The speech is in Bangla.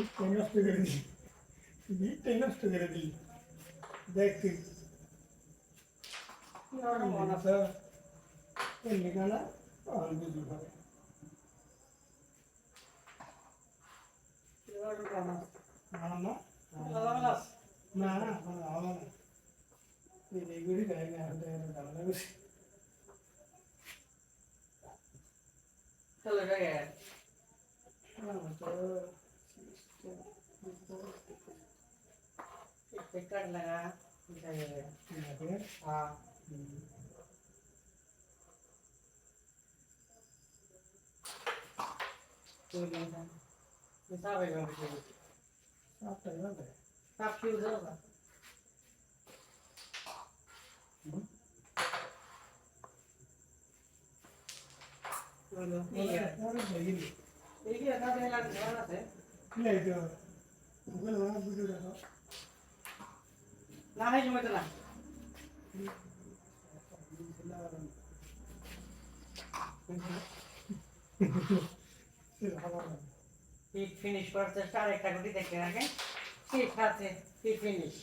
வீட்டை நஷ்டகிறது வீட்டை நஷ்டகிறது தேக்கு ನಾನು ಮನಸ ಎಲ್ಲಿಗಣ ಅಲ್ಬಿದ್ದಾರೆ சொல்லுங்க. মন আছে এমনি গানা আর বুঝি ভাবে না না না না কোনো হবে না এই এইগুলি গায়ে গায়ে হাতে হাতে ঝামেলা করছি আমার তো ঠিক আছে হুম। সাতটাই বাজে আরে দেখিনি কি আইতো ওগুলো আমার ভিডিও দেখো না হয় জমে না ফিনিশ করার চেষ্টা আর একটা গুটি দেখতে রাখেন ঠিক আছে ফিনিশ